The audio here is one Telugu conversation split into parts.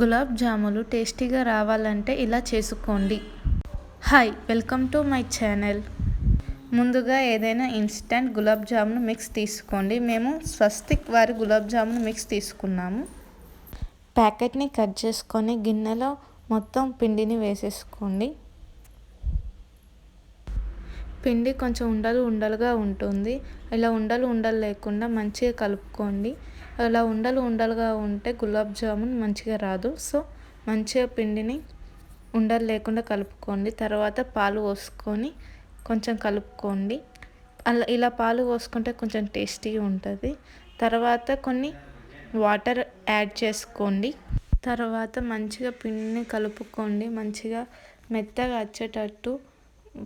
గులాబ్ జాములు టేస్టీగా రావాలంటే ఇలా చేసుకోండి. Hi welcome to my channel. ముందుగా ఏదైనా ఇన్స్టంట్ గులాబ్ జామున్ మిక్స్ తీసుకోండి. మేము స్వస్తిక్ వారి గులాబ్ జామున్ మిక్స్ తీసుకున్నాము. ప్యాకెట్ని కట్ చేసుకొని గిన్నెలో మొత్తం పిండిని వేసేసుకోండి. పిండి కొంచెం ఉండలు ఉండలుగా ఉంటుంది. ఇలా ఉండలు ఉండలు లేకుండా మంచిగా కలుపుకోండి. అలా ఉండలు ఉండలుగా ఉంటే గులాబ్ జామున్ మంచిగా రాదు. సో మంచిగా పిండిని ఉండలు లేకుండా కలుపుకోండి. తర్వాత పాలు పోసుకొని కొంచెం కలుపుకోండి. అలా ఇలా పాలు పోసుకుంటే కొంచెం టేస్టీగా ఉంటుంది. తర్వాత కొన్ని వాటర్ యాడ్ చేసుకోండి. తర్వాత మంచిగా పిండిని కలుపుకోండి. మంచిగా మెత్తగా వచ్చేటట్టు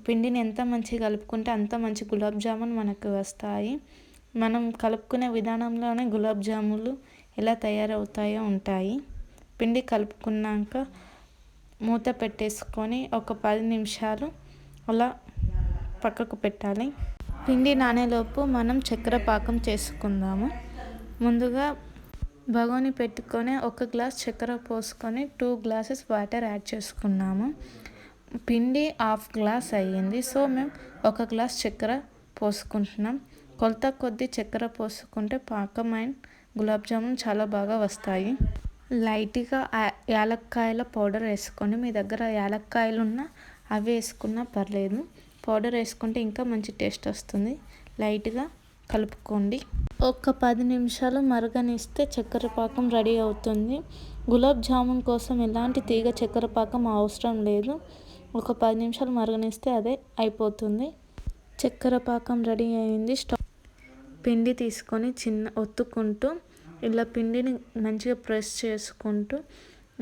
పిండిని ఎంత మంచిగా కలుపుకుంటే అంత మంచి గులాబ్ జామున్ మనకు వస్తాయి. మనం కలుపుకునే విధానంలోనే గులాబ్ జాములు ఎలా తయారవుతాయో ఉంటాయి. పిండి కలుపుకున్నాక మూత పెట్టేసుకొని ఒక పది నిమిషాలు అలా పక్కకు పెట్టాలి. పిండి నానేలోపు మనం చక్కెర పాకం చేసుకుందాము. ముందుగా బగోని పెట్టుకొని ఒక గ్లాస్ చక్కెర పోసుకొని టూ గ్లాసెస్ వాటర్ యాడ్ చేసుకున్నాము. పిండి హాఫ్ గ్లాస్ అయ్యింది. సో మేము ఒక గ్లాస్ చక్కెర పోసుకుంటున్నాం. కొలత కొద్ది చక్కెర పోసుకుంటే పాకం అండ్ గులాబ్ జామున్ చాలా బాగా వస్తాయి. లైట్గా యాలక్కాయల పౌడర్ వేసుకోండి మీ దగ్గర యాలక్కాయలు ఉన్నా అవి వేసుకున్నా పర్లేదు. పౌడర్ వేసుకుంటే ఇంకా మంచి టేస్ట్ వస్తుంది. లైట్గా కలుపుకోండి. ఒక పది నిమిషాలు మరగనిస్తే చక్కెర పాకం రెడీ అవుతుంది. గులాబ్ జామున్ కోసం ఎలాంటి తీగ చక్కెర పాకం అవసరం లేదు. ఒక పది నిమిషాలు మరగనిస్తే అదే అయిపోతుంది. చక్కెర పాకం రెడీ అయింది. స్టవ్ పిండి తీసుకొని చిన్న ఒత్తుకుంటూ ఇలా పిండిని మంచిగా ప్రెస్ చేసుకుంటూ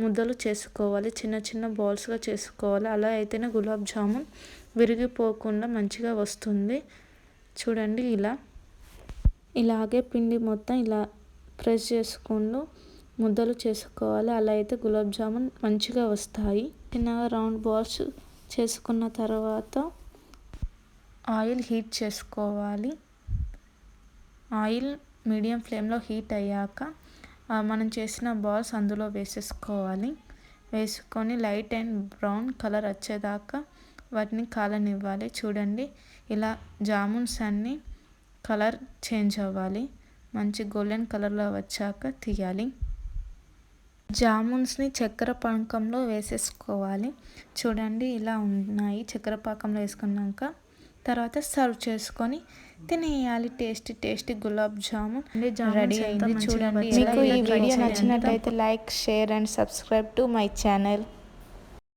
ముద్దలు చేసుకోవాలి. చిన్న చిన్న బాల్స్గా చేసుకోవాలి. అలా అయితేనే గులాబ్ జామున్ విరిగిపోకుండా మంచిగా వస్తుంది. చూడండి ఇలా. ఇలాగే పిండి మొత్తం ఇలా ప్రెస్ చేసుకుంటూ ముద్దలు చేసుకోవాలి. అలా అయితే గులాబ్ జామున్ మంచిగా వస్తాయి. చిన్నగా రౌండ్ బాల్స్ చేసుకున్న తర్వాత ఆయిల్ హీట్ చేసుకోవాలి. ఆయిల్ మీడియం ఫ్లేమ్లో హీట్ అయ్యాక మనం చేసిన బాల్స్ అందులో వేసేసుకోవాలి. వేసుకొని లైట్ అండ్ బ్రౌన్ కలర్ వచ్చేదాకా వాటిని కాలనివ్వాలి. చూడండి ఇలా జామున్స్ అన్నీ కలర్ చేంజ్ అవ్వాలి. మంచి గోల్డెన్ కలర్లో వచ్చాక తీయాలి. జామున్స్ని చక్కెర పాకంలో వేసేసుకోవాలి. చూడండి ఇలా ఉన్నాయి. చక్కెర పాకంలో వేసుకున్నాక తర్వాత సర్వ్ చేసుకొని తినేయాలి. Tasty tasty gulab jamun ready అయింది చూడండి. మీకు ఈ వీడియో నచ్చినట్టయితే like share and subscribe to my channel.